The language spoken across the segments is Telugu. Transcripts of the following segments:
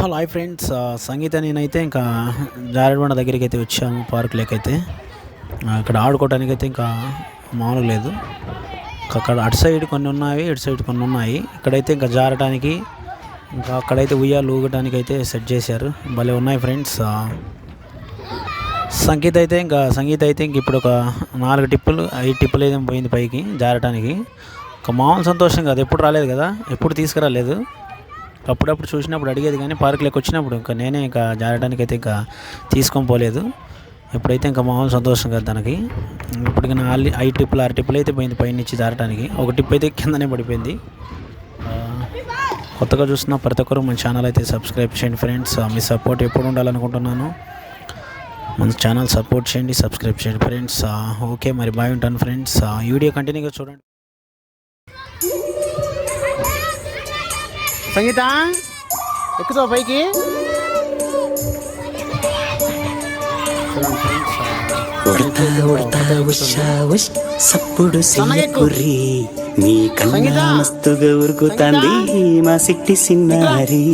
Hello hi friends. సంగీత నేనైతే ఇంకా జారెడ్బండ దగ్గరికి అయితే వచ్చాము పార్క్ లేకైతే ఇక్కడ ఆడుకోవడానికి అయితే ఇంకా మామూలుగా లేదు. అక్కడ అటు సైడ్ కొన్ని ఉన్నాయి ఇటు సైడ్ కొన్ని ఉన్నాయి. ఇక్కడైతే ఇంకా జారడానికి ఇంకా అక్కడైతే ఉయ్యాలు ఊగడానికి అయితే సెట్ చేశారు. భలే ఉన్నాయి ఫ్రెండ్స్. సంగీత అయితే ఇంకా సంగీత అయితే ఇంక ఇప్పుడు ఒక నాలుగు టిప్పులు ఐదు టిప్పులు అయితే పోయింది పైకి జారడానికి ఒక మామూలు సంతోషం కాదు ఎప్పుడు రాలేదు కదా ఎప్పుడు తీసుకురాలేదు. అప్పుడప్పుడు చూసినప్పుడు అడిగేది కానీ పార్కులోకి వచ్చినప్పుడు ఇంకా నేనే ఇంకా జారడానికి అయితే ఇంకా తీసుకొని పోలేదు. ఎప్పుడైతే ఇంకా మామూలు సంతోషం కదా తనకి. ఇప్పటికి నా ఐ టిప్పులు ఆరు టిప్పులు అయితే పోయింది పైన నుంచి జారడానికి. ఒక టిప్ అయితే కిందనే పడిపోయింది. కొత్తగా చూస్తున్న ప్రతి ఒక్కరు మన ఛానల్ అయితే సబ్స్క్రైబ్ చేయండి ఫ్రెండ్స్ ఆ, మీ సపోర్ట్ ఎప్పుడు ఉండాలనుకుంటున్నాను. మన ఛానల్ సపోర్ట్ చేయండి సబ్స్క్రైబ్ చేయండి ఫ్రెండ్స్ ఓకే మరి బాయ్ ఉంటాను ఫ్రెండ్స్ వీడియో కంటిన్యూగా చూడండి సంగీత ఎక్కుతావు పైకి? సప్పుడు కన్నా! మస్తుగా ఉరుకుతాంది మా సిట్టి సిన్నారి.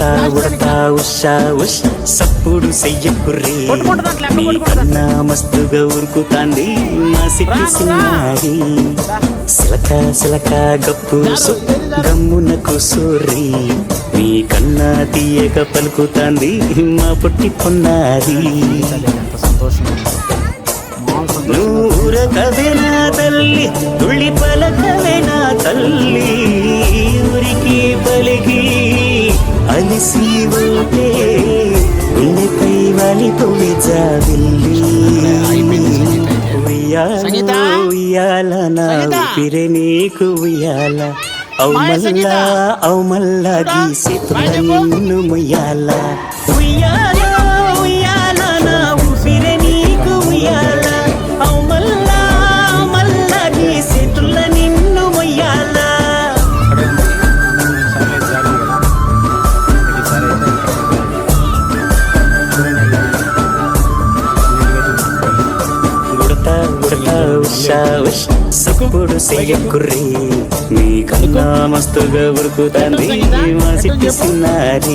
ఉడతా ఉడతా ఉషా ఉష్ సప్పుడు కొట్టుకుంటూ కన్నా మస్తుగా ఉరుకుతాంది మా సిట్టి సిన్నారి సిలక సిలక గప్పు గమ్మున కూసూరి మీ కన్నా తీయక పలుకుతాంది మా పుట్టి పొన్నారి ఎంత సంతోషం మామూలు సంతోషం నూర కవినా తల్లి తుళ్ళి పలకవేనా తల్లి? ఊరికి పలికి ఉంటే గుండెపై వాలిపోయి జాబిల్లి సంగీత? ఉయ్యాల నా? ఊపిరే నీకు ఉయ్యాల అవు మాయ సంగీత? మల్లా అవు మల్లా గీసి నిన్ను ముయ్యాల ఉయ్యాల ఉయ్యాల ఉష్ సప్పుడు చెయ్యకుర్రి మీ కన్నా మస్తుగా ఉరుకుతాంది మా సిట్టి సిన్నారి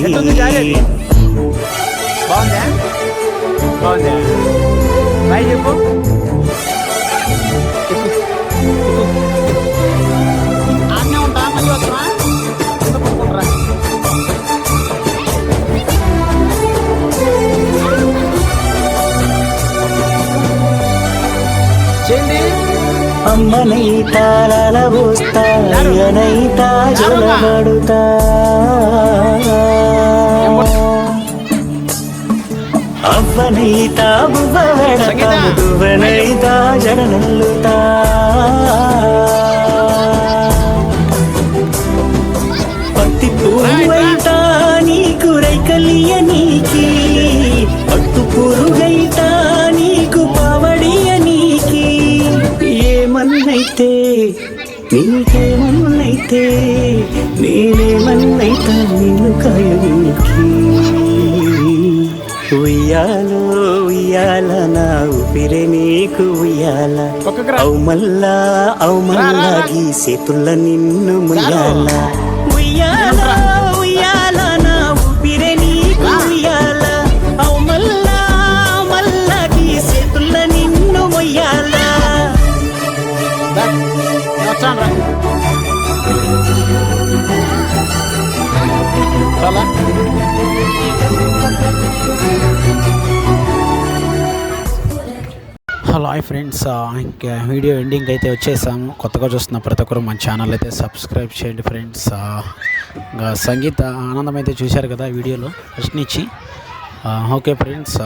బాగుందా? బాగుందా? బాయ్ చెప్పు. అమ్మనైతా లలబోస్తా అయ్యనైతా జొలబడుతా అవ్వనైతా. దువ్వనైతా జడనల్లుతా నీకేమన్నైతే నేనేమన్నైతా నిన్ను కాయనికి ఉయ్యాలో ఉయ్యాల నా ఊపిరే నీకు ఉయ్యాల పక్కకు రా. అవు మల్లా అవు మల్లా రా, రా. గీసే తుల్ల నిన్ను ముయ్యాల ఉయ్యాల రా. చాలా. Hello hi friends. ఇంకా వీడియో ఎండింగ్ అయితే వచ్చేసాము. కొత్తగా చూస్తున్న ప్రతి ఒక్కరు మన ఛానల్ అయితే సబ్స్క్రైబ్ చేయండి ఫ్రెండ్స్. ఇంకా సంగీత ఆనందం అయితే చూశారు కదా వీడియోలో ఫస్ట్ నుంచి ఆ, ఓకే ఫ్రెండ్స్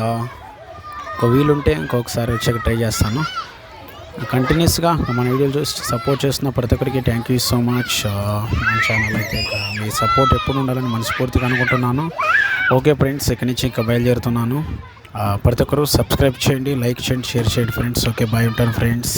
ఒక వీలుంటే ఇంకొకసారి వచ్చాక ట్రై చేస్తాను. కంటిన్యూస్గా మన వీడియోలు చూసి సపోర్ట్ చేస్తున్న ప్రతి ఒక్కరికి థ్యాంక్ యూ సో మచ్ మన ఛానల్ అయితే మీ సపోర్ట్ ఎప్పుడు ఉండాలని మనస్ఫూర్తిగా అనుకుంటున్నాను. ఓకే ఫ్రెండ్స్ ఇక్కడి నుంచి ఇంకా బయలుదేరుతున్నాను. ప్రతి ఒక్కరు సబ్స్క్రైబ్ చేయండి లైక్ చేయండి షేర్ చేయండి ఫ్రెండ్స్ ఓకే బాయ్ ఉంటాను ఫ్రెండ్స్